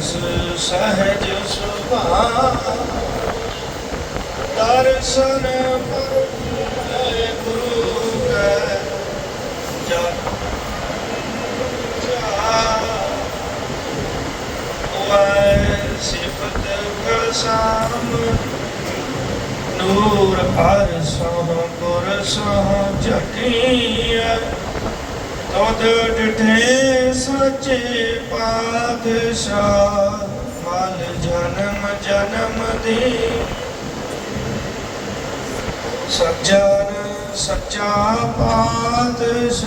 ਜਸ ਸਹਜ ਸੁਭਾ ਦਰਸ਼ਨ ਪਰਮੇ ਗੁਰੂ ਕੈ ਜਨ ਵੈ ਸਿਫਤ ਕਸਾਮ ਨੂਰ ਹਰ ਸੋਹ ਗੁਰ ਸੋਹ ਜਕੀਐ ਤਦ ਡਿਠੇ ਸੱਚੇ ਪਾਤਸ਼ਾਹ ਮਲ ਜਨਮ ਜਨਮ ਦੀ। ਸੱਜਣ ਸੱਚਾ ਪਾਤਸ਼ਾਹ,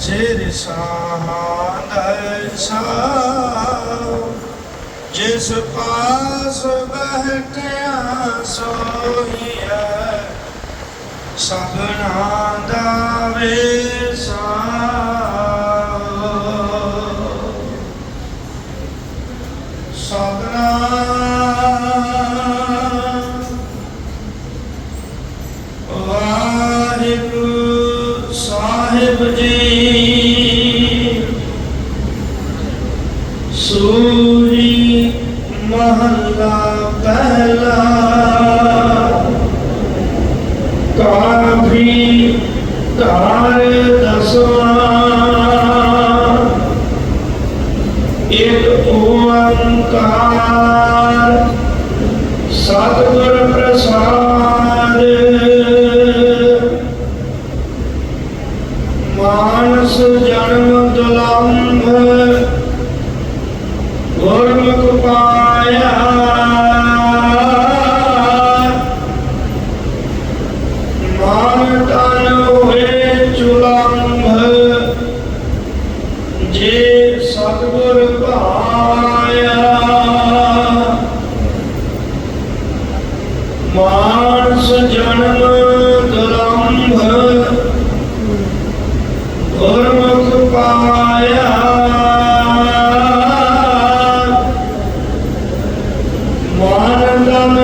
ਸਿਰ ਸਾਹਾਂ ਸਾਹ। ਜਿਸ ਪਾਸ ਬਹਿਟਿਆ ਸੋਹੀਐ ਸਭਨਾ ਦਾ ਵੇਸਾ ਵਾਹਿਗੁਰੂ ਸਾਹਿਬ ਜੀ। ਸੂਰੀ ਮਹੱਲਾ ਪਹਿਲਾ। ਕਾਫੀ ਧਾਰ ਦਸਵਾਂ। ਇੱਕ ਓੰਕਾਰ। ਸਤਿਗੁਰ ਪ੍ਰਸਾਦ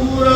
ਗੁਰ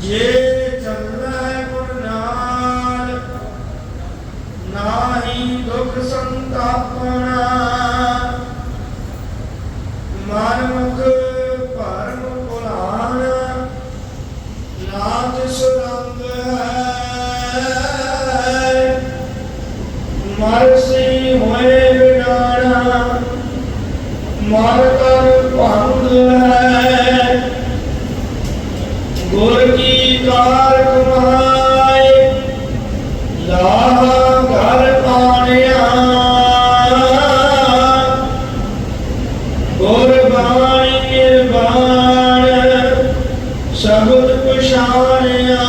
ਜੇ ਚੱਲੈ ਗੁਣ ਨਾਲ, ਨਾਹੀ ਦੁਖ ਸੰਤਾਪਣਾ। ਮਨ ਮੁਖ ਭਰਮ ਭੁਲਾਣ ਨਾਥ ਸੁਰੰਗ ਹੈ। ਮਰਸੀ ਹੋਏ ਵਿਡਾਣਾ ਮਰ ਕਰ ਭੰਗ ਹੈ। ਬਾਣੀ ਨਿਰਵਾਣ ਸਬਦ ਪਛਾਣਿਆ।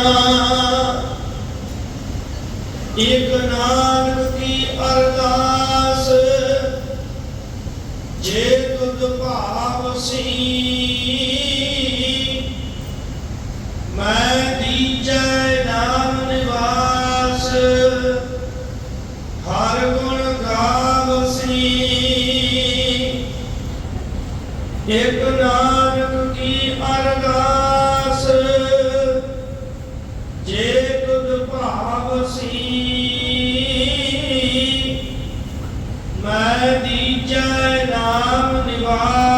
ਇਕ ਨਾਨਕ ਕੀ ਅਰਦਾਸ ਜੇ ਤੁਧ ਭਾਵ ਸੀ। ਇਕ ਨਾਨਕ ਕੀ ਅਰਦਾਸ? ਜੇ ਤੁਧ ਭਾਵ ਸੀ ਮੈਂ ਦੀਜੈ ਨਾਮ ਨਿਵਾਸ